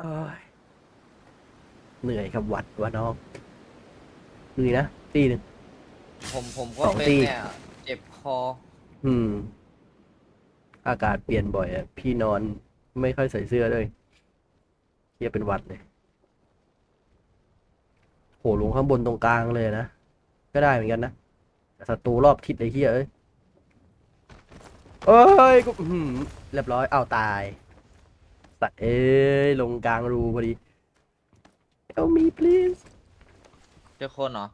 เอ้ยเหนื่อยกับหวัดวะน้องเหนื่อยนะตีหนึ่ง ผมผมก็สองเป็นตีเนี่ยเจ็บคอ อืม อากาศเปลี่ยนบ่อยอะ พี่นอนไม่ค่อยใส่เสื้อเลยเฮียเป็นหวัดเลย โหลงข้างบนตรงกลางเลยนะ ก็ได้เหมือนกันนะแต่ศัตรูรอบทิศไอ้เฮียเอ้ย เอ้ยกูอื้อหือเรียบร้อยอ้าวตาย สัตว์เอ้ยลงกลางรูพอดี Help me please เจอคนเหรอ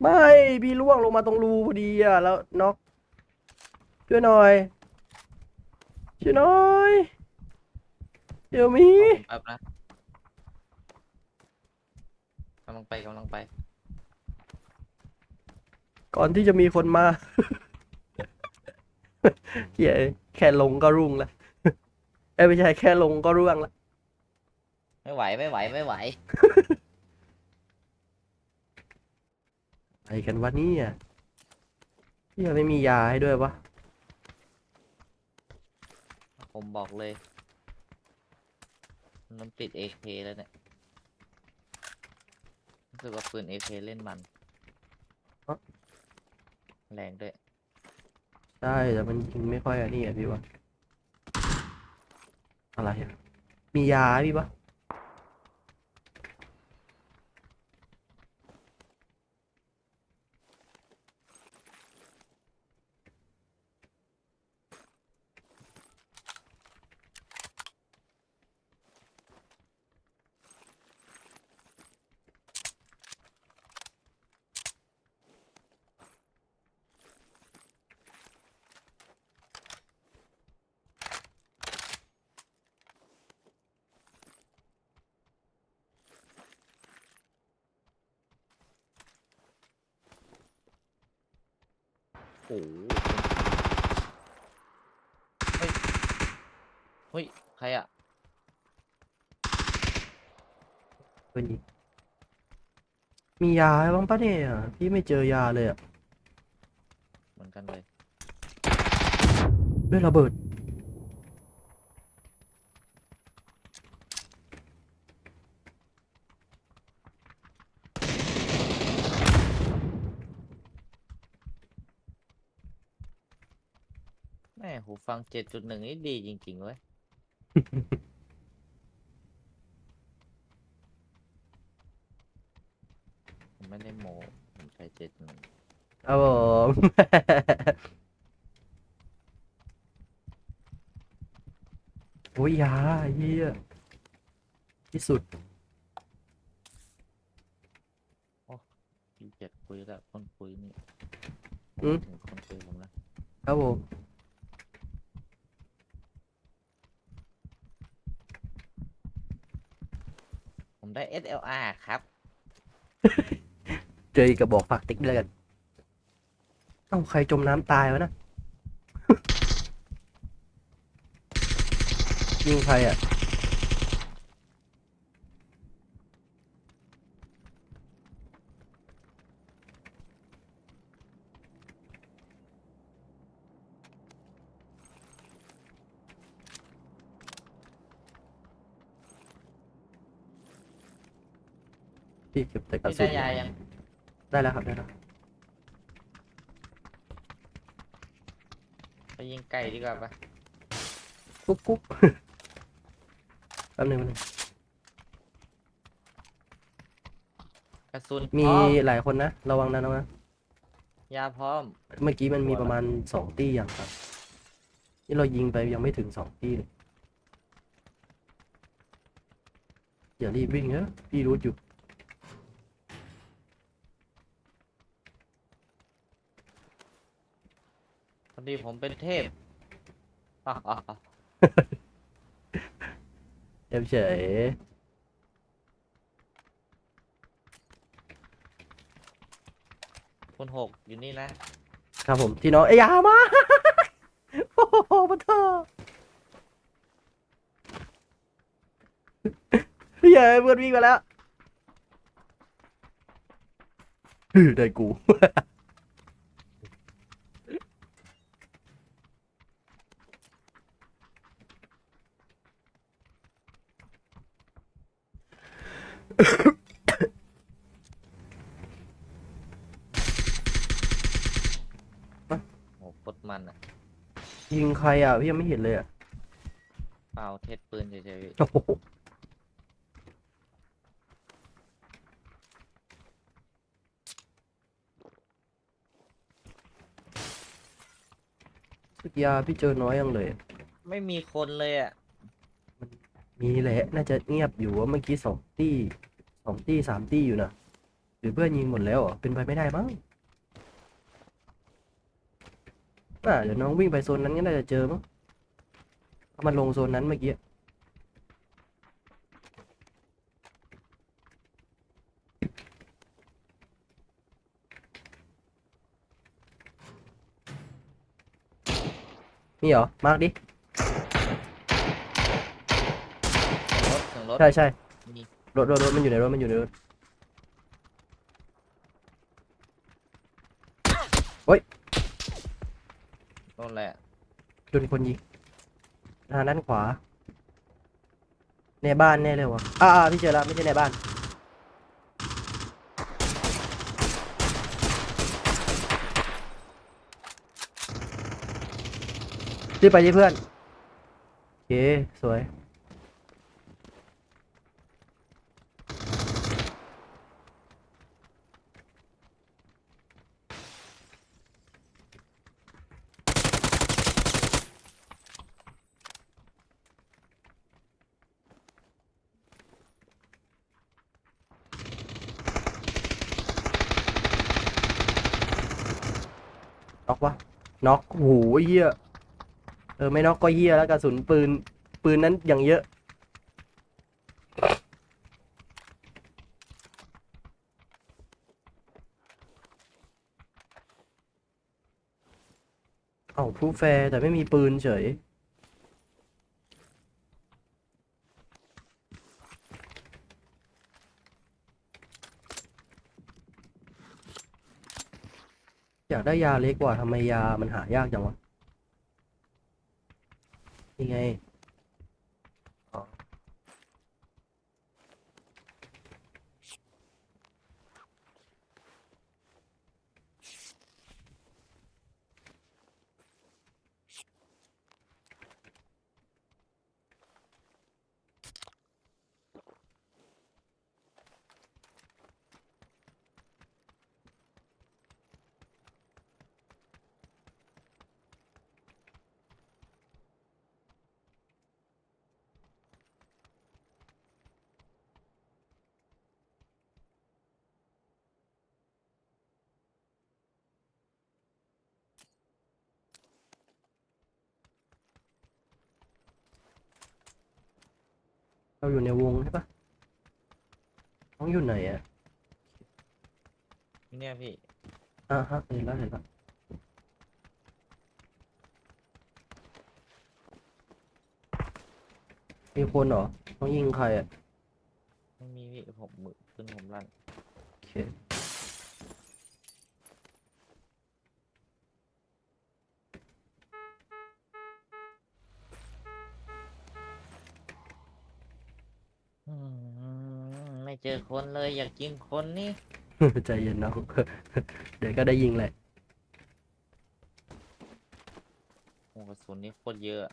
ไม่พี่ล่วงลงมาตรงรูพอดีอะแล้วน็อกช่วยหน่อยช่วยหน่อยเดี๋ยวมีรอผมแป๊บนะกำลังไปกำลังไป ก่อนที่จะมีคนมา เหี้ยแค่ลงก็รุ่งแล้ว เอ้ยไม่ใช่แค่ลงก็ร่วงแล้วไม่ไหวไม่ไหวไม่ไหวอะไรกันวะเนี่ยเหี้ยไม่มียาให้ด้วยวะผมบอกเลย มันติดเอเคแล้วเนี่ยรู้สึกว่าปืนเอเคเล่นมันแรงด้วย ใช่แต่มันยิงไม่ค่อยอันนี้อะพี่วะ อะไรอะมียาพี่ปะ ยใครอะเพื่อนยิงมียาให้บ้างปะเนี่ยพี่ไม่เจอยาเลยอะเหมือนกันเลยด้วยระเบิดแม่หูฟังเจ็ดจุดหนึ่งนี่ดีจริง ๆ เว้ย ผมไม่ได้โมผมใช้เจ็ดหนึ่งครับผม โอ้ยยาเยี่ยที่สุด พี่เจ็ดคุยแล้วคนคุยนี่อืม ถึงคนคุยผมนะครับผม ได้ SLR ครับ เจออีกกระบอกฝากติ๊กเลยกันเอ้าใครจมน้ำตายวะนะ ยิงใครอะ พี่เก็บแต่กระพี่สุได้นยายังได้แล้วครับได้แล้วไปยิงไก่ดีกว่าปะกุ๊กกุ๊กแป๊บหนึงแป๊บหนึงกระสุนมีพร้อมหลายคนนะ ระวังนะน้องนะยาพร้อม เมื่อกี้มันมีตัวละประมาณสองตี้อย่างครับ นี่เรายิงไปยังไม่ถึงสองตี้เลยอย่ารีบวิ่งเนอะพี่รู้อยู่ ดีผมเป็นเทพอะอะอะเฉยเฉยคุณหกอยู่นี่นะ ครับผมที่น้องเอ้ยอยามา โอ้โหมาเถอะเฮ้ยเพื่อนวิ่งมาแล้วฮึได้กู โอ้โหโคตรมันอะ ยิงใครอะพี่ยังไม่เห็นเลยอะเปล่าเทสปืนเฉยๆพี่โอ้โหสึกยาพี่เจอน้อยยังเลย ไม่มีคนเลยอะมีแหละน่าจะเงียบอยู่ว่าเมื่อกี้สองตี้สองตี้สามตี้อยู่นะหรือเพื่อนยิงหมดแล้วเหรอเป็นไปไม่ได้มั้ง น่าเดี๋ยวน้องวิ่งไปโซนนั้นก็น่าจะเจอมั้งเพราะมันลงโซนนั้นเมื่อกี้นี่เหรอ มาร์กดิ รถถึงรถ ใช่ใช่มี รถรถรถมันอยู่ในรถมันอยู่ในรถ คนแหละโดนคนยิงทางด้านขวา ในบ้านแน่เลยวะอ่าอ่าพี่เจอแล้วไม่ใช่ในบ้าน รีบไปดิเพื่อนโอเคสวย น็อกวะ น็อกโอ้โหเหี้ยเออไม่น็อกก็เหี้ยแล้วกระสุนปืนปืนนั้นอย่างเยอะ เอาผู้แฟร์แต่ไม่มีปืนเฉย อยาก ได้ยาเล็กกว่าทำไมยามันหายากจังวะ นี่ไง เราอยู่ในวงใช่ปะน้องอยู่ไหนอะเนี่ยพี่อ่าฮะเห็นแล้วเห็นแล้วมีคนเหรอต้องยิงใครอะไม่มีพี่ผมมือปืนผมลั่นโอเค อคนเลยอยากยิงคนนี่ ใจเย็นน้อง เดี๋ยวก็ได้ยิงแหละ โอ้กระสุนนี่โคตรเยอะอะ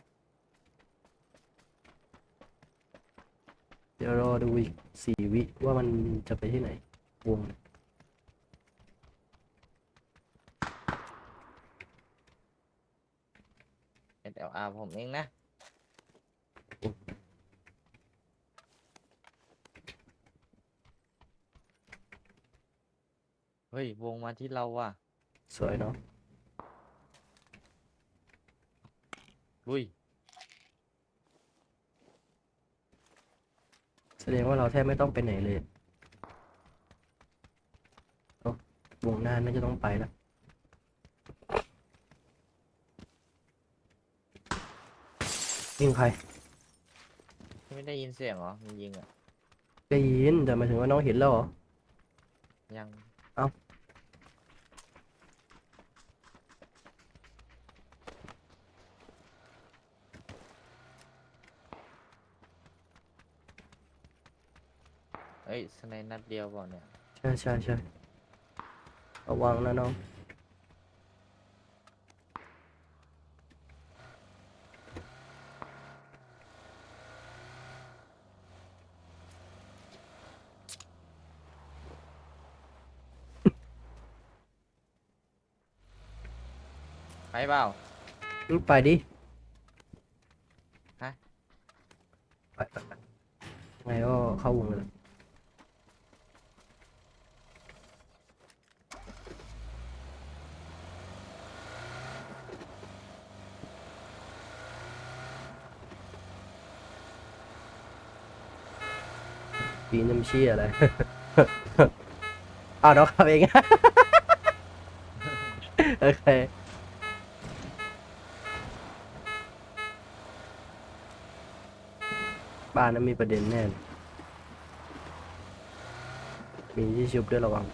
เดี๋ยวรอดูอีกสี่วิว่ามันจะไปที่ไหน วงเป็นแต่อาผมเองนะ เฮ้ยวงมาที่เราว่ะสวยเนาะลุยแสดงว่าเราแทบไม่ต้องไปไหนเลยเอ้าวงหน้าน่าจะต้องไปแล้วยิงใคร ไม่ได้ยินเสียงเหรอมันยิงอะได้ยินแต่หมายถึงว่าน้องเห็นแล้วเหรอยัง เอ้าเอ้ยสไนด์นัดเดียวเปล่าเนี่ย ใช่ใช่ใช่ระวังนะน้อง ไปเปล่าอืมไปดิฮะ ไปไปไปไงก็เข้าวงเลย ปีน้ำเชี่ยอะไร อ้าวน้องขับเอง โอเค บ้านนั้นมีประเด็นแน่ มีที่ชุบด้วยระวัง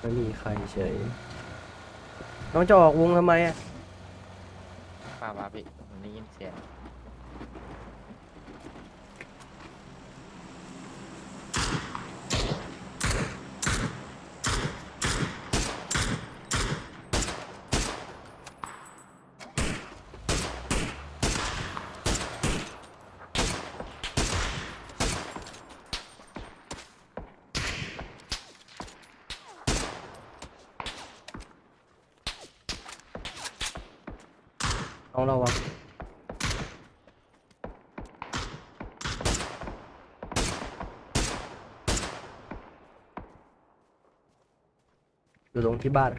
ไม่มีใครเฉย น้องจะออกวงทำไมอะาป้าพี่ผมได้ยินเสียง อยู่ตรงที่บ้าน น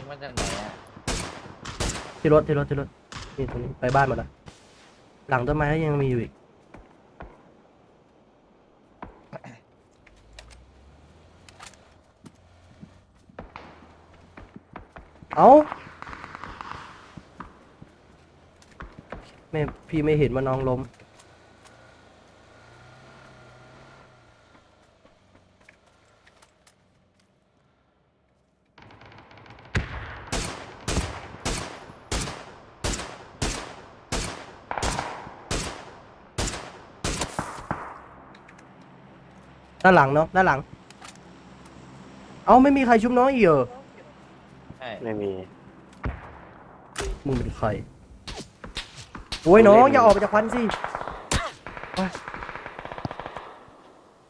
ี่มาจากไหนอะที่รถที่รถที่รถนี่ตรงนี้ไปบ้านหมดละหลังต้นไม้ยังมีอยู่อีกเอาไม่พี่ไม่เห็นว่าน้องล้ม ด้านหลังเนาะด้านหลัง เอาไม่มีใครชุบน้องอีกเหรอใช่ไม่มี มึงเป็นใครโอ้ยน้องอย่าออกไปจากควันสิ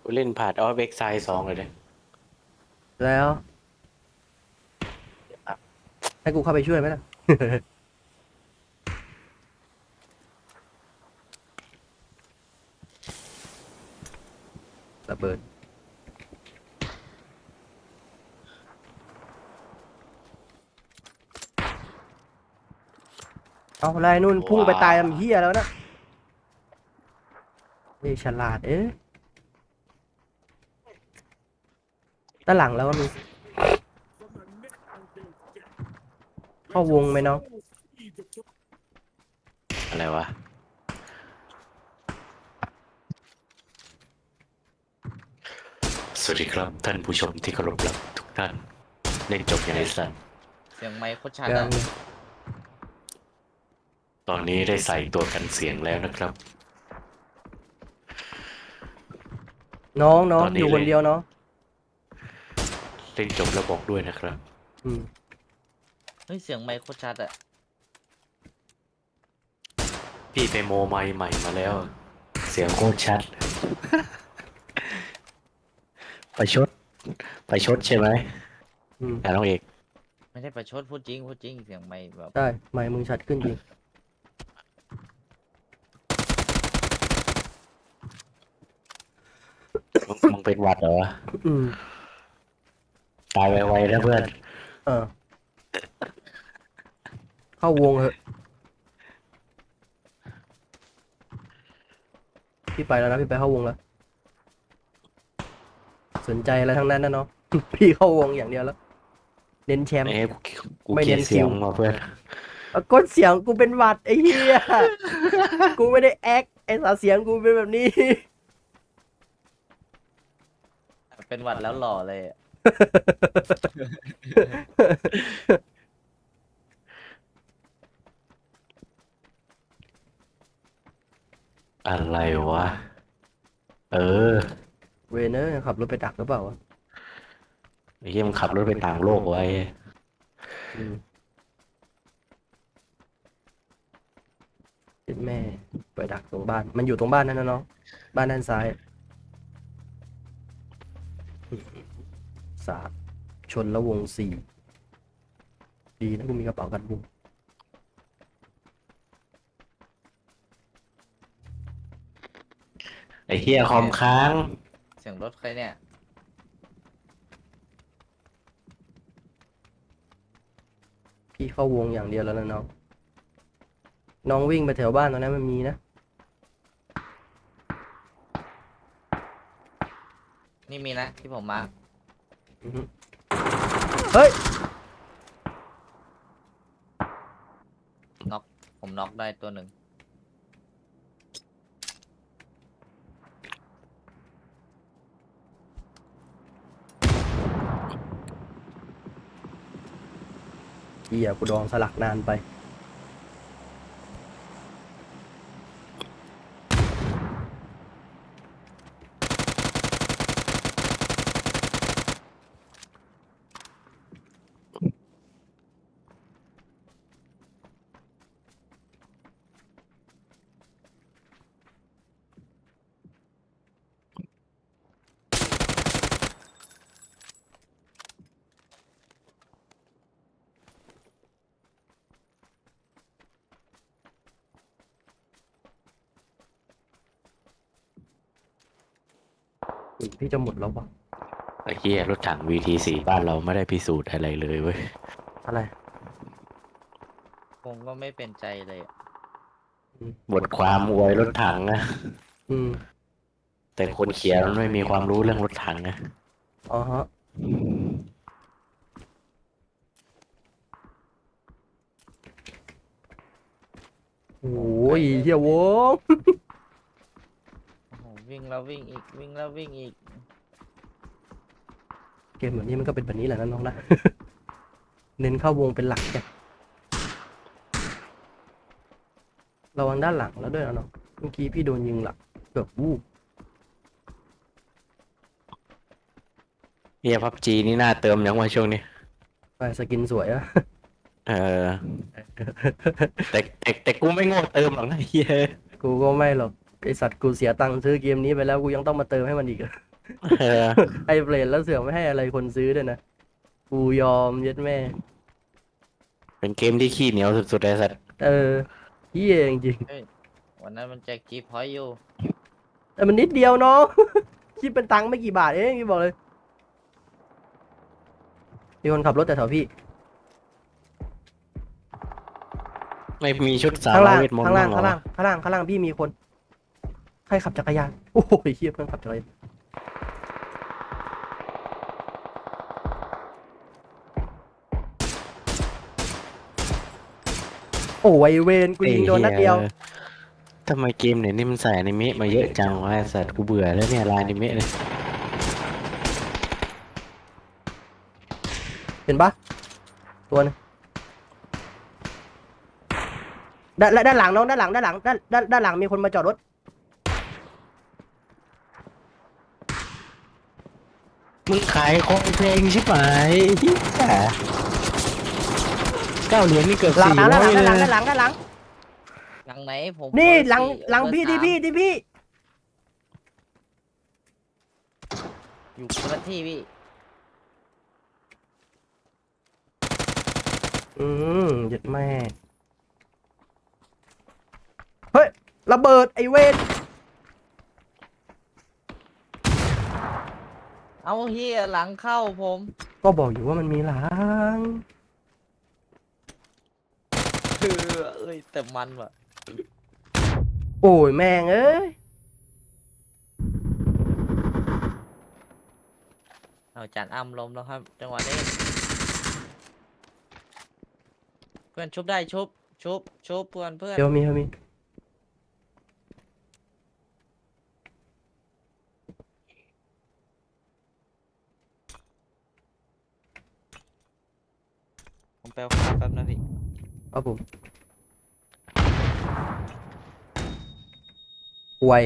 กูเล่นผ่านออฟเอ็กไซสองเลยเลยแล้ว ให้กูเข้าไปช่วยไหมล่ะระเบิด เอาอะไรนู่นพุ่งไปตายทำเหี้ยแล้วนะนี่ฉลาดเอ๊ะด้านหลังแล้วก็มีเข้าวงไหมน้องอะไรวะสวัสดีครับ ท่านผู้ชมที่เคารพรักทุกท่าน เล่นจบอย่างไรสันเสียงไมค์โคตรชัดยัอะง ตอนนี้ได้ใส่ตัวกันเสียงแล้วนะครับ น้องน้องตอนนี้อยู่คนเลย เดียวเนาะเล่นจบแล้วบอกด้วยนะครับ อืมเฮ้ยเสียงไมค์โคตรชัดอะพี่ไปโมไมค์ใหม่มาแล้ว เสียงโคตรชัดไปชดไปชดใช่ไหมอืมแต่น้องเอกไม่ได้ประชดพูดจริงพูดจริงเสียงไมค์แบบใช่ไม่มึงชัดขึ้นจริง มึงมึง เป็นหวัดเหรอวะอืมตายไวๆนะเพื่อนเออ เข้าวงเหอะพี่ไปแล้วนะพี่ไปเข้าวงแล้ว สนใจอะไรทั้งนั้นนะเนาะ พี่เข้าวงอย่างเดียวแล้ว เน้นแชมป์ เอ้ยกูกูไม่เกลียดเน้นเสียงคิวมาเพื่อน เอาก้นเสียงกูเป็นหวัดไอ้เหี้ย กูไม่ได้แอคไอ้สาเสียงกูเป็นแบบนี้ เป็นหวัดแล้วหล่อเลยอะอะไรวะ เออเวเนอร์ขับรถไปดักหรือเปล่าวะไอ้เหี้ยมันขับรถไปต่างโลกไว้ อืมเจ็ดแม่ ไปดักตรงบ้าน มันอยู่ตรงบ้านนั่นนะเนาะบ้านด้านซ้าย สามชนแล้ววงสี่ดีนะกูมีกระเป๋ากันบุกไอ้เหี้ยคอมค้าง เสียงรถใครเนี่ยพี่เข้าวงอย่างเดียวแล้วนะน้อง น้องวิ่งไปแถวบ้านตรงนั้นมันมีนะ นี่มีนะที่ผมมาอือฮึ เฮ้ยผมน็อกได้ตัวหนึ่งเฮียกูดองสลักนานไป พี่จะหมดแล้วปะไอ้เหี้ยรถถัง VT4 บ้านเราไม่ได้พิสูจน์อะไรเลยเว้ยอะไรผมก็ไม่เป็นใจเลยอะบทความอวยรถถังนะอืมแต่คนเขียนมันไม่มีความรู้เรื่องรถถังนะอ๋อฮะโอ้ยเฮียวงโอ้โห วิ่งแล้ววิ่งอีกวิ่งแล้ววิ่งอีก เกมแบบนี้มันก็เป็นแบบนี้แหละนะน้องนะเน้นเข้าวงเป็นหลักแกระวังด้านหลังแล้วด้วยนะน้องเมื่อกี้พี่โดนยิงหลักเกือบวูบเฮียพับจีนี่น่าเติมยังวะช่วงนี้ ไปสกินสวยอะ เออ แต่แต่แต่กูไม่โง่เติมหรอกนะเฮียกูก็ไม่หรอก ไอสัตว์กูเสียตังค์ซื้อเกมนี้ไปแล้วกูยังต้องมาเติมให้มันอีกอะเออไอเปลนแล้วเสือกไม่ให้อะไรคนซื้อด้วยนะ กูยอมเย็ดแม่ เป็นเกมที่ขี้เหนียวสุดๆเลยสัตว์เออเฮียจริงวันนั้นมันแจกจีพอยอยู่ๆแต่มันนิดเดียวเนาะ คิดเป็นตังค์ไม่กี่บาทเองพี่บอกเลยมีคนขับรถแต่แถวพี่ ไม่มีชุดสาวข้างล่างเวทมนต์ข้างล่างบ้ข้างเหรล่าองข้างล่างข้างล่างพี่มีคน ใครขับจักรยาน โอ้โหเฮียเพื่อนขับจักรยานโอ้ยเวนกูยิงโดนนัดเดียวไอ้หี้ทำไมเกมเนี่ยนี่มันใส่อนิเมะมาเยอะจังวะไอ้สัตว์กูเบื่อแล้วเนี่ยลายอนิเมะเลยเห็นปะตัวหนึงด้านด้านหลังน้องด้านหลังด้านหลังด้านด้านด้านหลังมีคนมาจอดรถ มึงขายของเพลงใช่ไหมเหี้ยเก้าเหรียญนี่เกือบหลังสี่ด้านหร้ลัองยด้านหเลลังยด้านหลังด้านหลังหลังไหนผมนี่เปิดหลังสี่หลังเบอร์พี่ที่สามพี่ที่พี่อยู่คนละที่พี่อืมหยัดแม่เฮ้ยระเบิดไอเวน เอาเฮียหลังเข้าผม ก็บอกอยู่ว่ามันมีหลังเออเอ้ยแต่มันว่ะโอ้ยแม่งเอ้ยเอาจานอ้ำลมแล้วครับ จังหวะนี้ เพื่อนชุบได้ชุบชุบชุบเพื่อนเพื่อนเดี๋ยวมีเดี๋ยวมี แป๊บครับแป๊บนะพี่ครับผมป่วย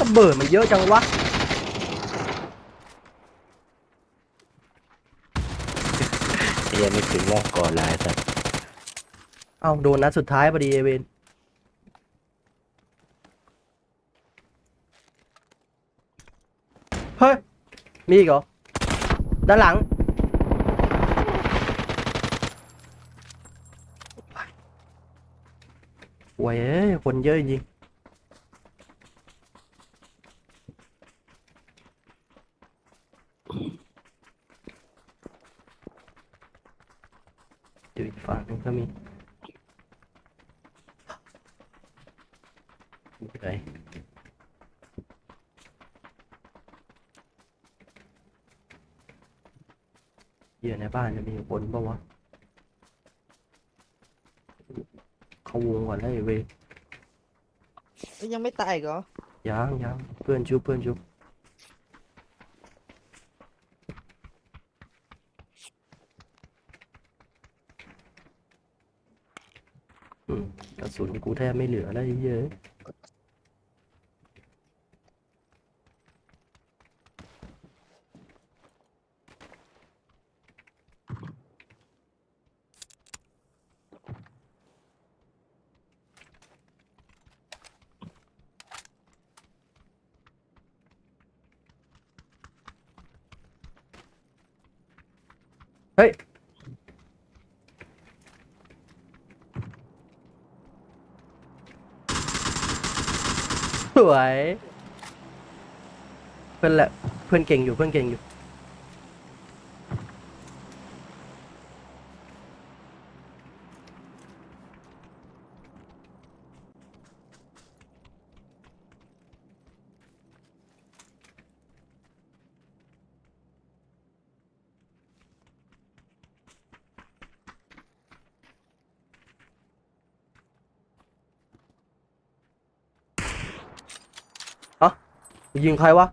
ระเบิดมันเยอะจังวะเฮียไม่ถึงรอบก่อนลายสัตว์เอาโดนนัดสุดท้ายพอดีเอเวนเฮ้ย มีอีกเหรอ ด้านหลังโว้ยเอ้ยคนเยอะจริงอยู่อีกฝั่งหนึงก็มี เหนื่อยเหี้ยใน บ้านจะมีคนปะวะเข้าวงก่อนแล้วไอ้เวยเอ้ยยังไม่ตายอีกเหรอยังยังเพื่อนชุบเพื่อนชุบอืมกระสุนกูแทบไม่เหลือแล้วไอ้เหี้ยอะ วย เพื่อนแหละ เพื่อนเก่งอยู่ เพื่อนเก่งอยู่ ยิงใครวะ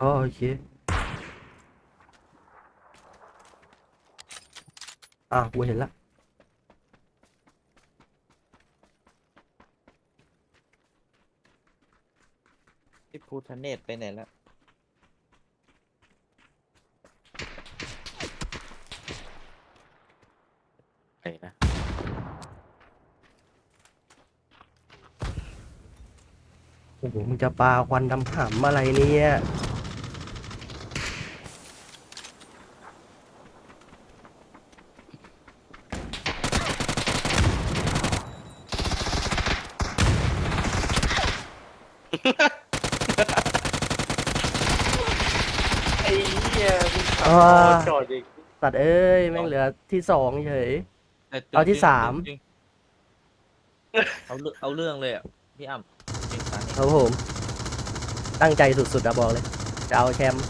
อ๋อโอเคอะกูเห็นละพี่ภูทะเนศไปไหนแล้วไปนะ โอ้โหมึงจะปาควันดำหำอะไรเนี่ยไอ้เหี้ยมึงขับอ่ารถจอดอีกตัดเอ้ยแม่งเหลือที่สองเฉยแต่ตึงเอาที่จริงสามจริงเอาเรื่องเอาเรื่องเลยอะพี่อ่ำจริงตานี่ ครับผม ตั้งใจสุดๆอะบอกเลย จะเอาแชมป์